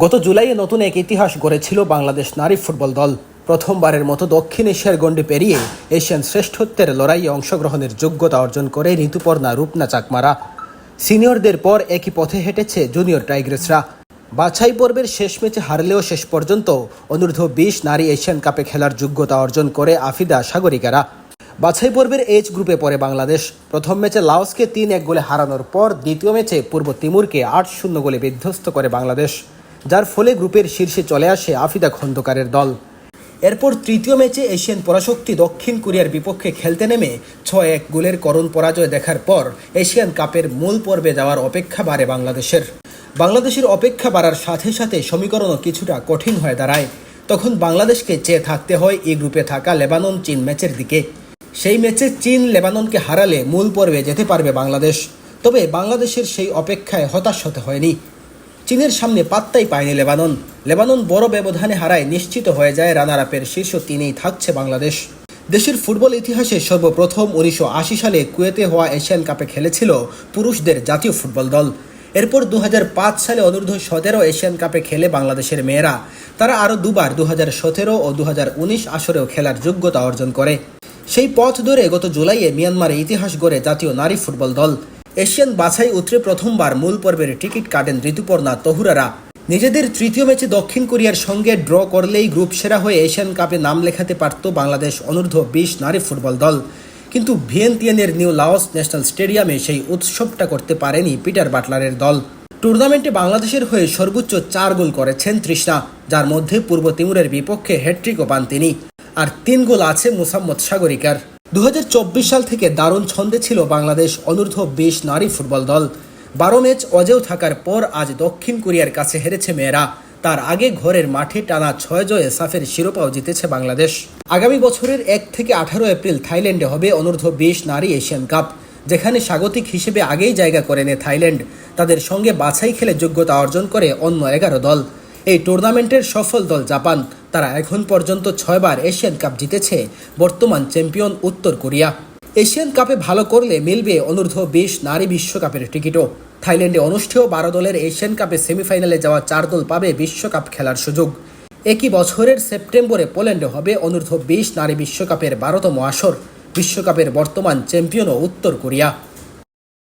গত জুলাইয়ে নতুন এক ইতিহাস গড়েছিল বাংলাদেশ নারী ফুটবল দল। প্রথমবারের মতো দক্ষিণ এশিয়ার গণ্ডি পেরিয়ে এশিয়ান শ্রেষ্ঠত্বের লড়াইয়ে অংশগ্রহণের যোগ্যতা অর্জন করে ঋতুপর্ণা রূপনা চাকমারা। সিনিয়রদের পর একই পথে হেঁটেছে জুনিয়র টাইগ্রেসরা। বাছাই পর্বের শেষ ম্যাচে হারলেও শেষ পর্যন্ত অনূর্ধ্ব বিশ নারী এশিয়ান কাপে খেলার যোগ্যতা অর্জন করে আফিদা সাগরিকারা। বাছাই পর্বের এইচ গ্রুপে পড়ে বাংলাদেশ। প্রথম ম্যাচে লাওসকে তিন এক গোলে হারানোর পর দ্বিতীয় ম্যাচে পূর্ব তিমুরকে আট শূন্য গোলে বিধ্বস্ত করে বাংলাদেশ। যার ফলে গ্রুপের শীর্ষে চলে আসে আফিদা খন্দকারের দল। এরপর তৃতীয় ম্যাচে এশিয়ান পরাশক্তি দক্ষিণ কোরিয়ার বিপক্ষে খেলতে নেমে ছয় এক গোলের করুণ পরাজয় দেখার পর এশিয়ান কাপের মূল পর্বে যাওয়ার অপেক্ষা বাড়ে বাংলাদেশের। বাংলাদেশের অপেক্ষা বাড়ার সাথে সাথে সমীকরণও কিছুটা কঠিন হয়ে দাঁড়ায়। তখন বাংলাদেশকে চেয়ে থাকতে হয় এই গ্রুপে থাকা লেবানন চীন ম্যাচের দিকে। সেই ম্যাচে চীন লেবাননকে হারালে মূল পর্বে যেতে পারবে বাংলাদেশ। তবে বাংলাদেশের সেই অপেক্ষায় হতাশ হতে হয়নি। চীনের সামনে পাত্তাই পায়নি লেবানন। লেবানন বড় ব্যবধানে হারায়, নিশ্চিত হয়ে যায় রানার আপের শীর্ষ তিনেই থাকছে বাংলাদেশ। দেশের ফুটবল ইতিহাসে সর্বপ্রথম উনিশশো আশি সালে কুয়েতে হওয়া এশিয়ান কাপে খেলেছিল পুরুষদের জাতীয় ফুটবল দল। এরপর দু হাজার পাঁচ সালে অনূর্ধ্ব সতেরো এশিয়ান কাপে খেলে বাংলাদেশের মেয়েরা। তারা আরও দুবার দু হাজার সতেরো ও দু হাজার উনিশ আসরেও খেলার যোগ্যতা অর্জন করে। সেই পথ ধরে গত জুলাইয়ে মিয়ানমারে ইতিহাস গড়ে জাতীয় নারী ফুটবল দল। এশিয়ান বাছাই উতরে প্রথমবার মূল পর্বের টিকিট কাটেন ঋতুপর্ণা তহুরারা। নিজেদের তৃতীয় ম্যাচে দক্ষিণ কোরিয়ার সঙ্গে ড্র করলেই গ্রুপ সেরা হয়ে এশিয়ান কাপে নাম লেখাতে পারত বাংলাদেশ অনূর্ধ্ব বিশ নারী ফুটবল দল। কিন্তু ভিয়েন্তিয়ানের নিউ লাওস ন্যাশনাল স্টেডিয়ামে সেই উৎসবটা করতে পারেনি পিটার বাটলারের দল। টুর্নামেন্টে বাংলাদেশের হয়ে সর্বোচ্চ চার গোল করেছেন তৃষ্ণা, যার মধ্যে পূর্ব তিমুরের বিপক্ষে হ্যাট্রিকও পান তিনি। আর তিন গোল আছে মুসাম্মদ সাগরিকার। দু হাজার চব্বিশ সাল থেকে দারুণ ছন্দে ছিল বাংলাদেশ অনূর্ধ্ব বিশ নারী ফুটবল দল। বারো ম্যাচ অজেয় থাকার পর আজ দক্ষিণ কোরিয়ার কাছে হেরেছে মেয়েরা। তার আগে ঘরের মাঠে টানা ছয় জয়ে সাফের শিরোপাও জিতেছে বাংলাদেশ। আগামী বছরের এক থেকে আঠারো এপ্রিল থাইল্যান্ডে হবে অনূর্ধ্ব বিশ নারী এশিয়ান কাপ, যেখানে স্বাগতিক হিসেবে আগেই জায়গা করে নেয় থাইল্যান্ড। তাদের সঙ্গে বাছাই খেলে যোগ্যতা অর্জন করে অন্য এগারো দল। এই টুর্নামেন্টের সফল দল জাপান। তারা এখন পর্যন্ত ছয়বার এশিয়ান কাপ জিতেছে, বর্তমান চ্যাম্পিয়ন উত্তর কোরিয়া। এশিয়ান কাপে ভালো করলে মিলবে অনূর্ধ্ব বিশ নারী বিশ্বকাপের টিকিটও। থাইল্যান্ডে অনুষ্ঠেয় বারো দলের এশিয়ান কাপে সেমিফাইনালে যাওয়া চার দল পাবে বিশ্বকাপ খেলার সুযোগ। একই বছরের সেপ্টেম্বরে পোল্যান্ডে হবে অনূর্ধ্ব বিশ নারী বিশ্বকাপের বারোতম আসর। বিশ্বকাপের বর্তমান চ্যাম্পিয়নও উত্তর কোরিয়া।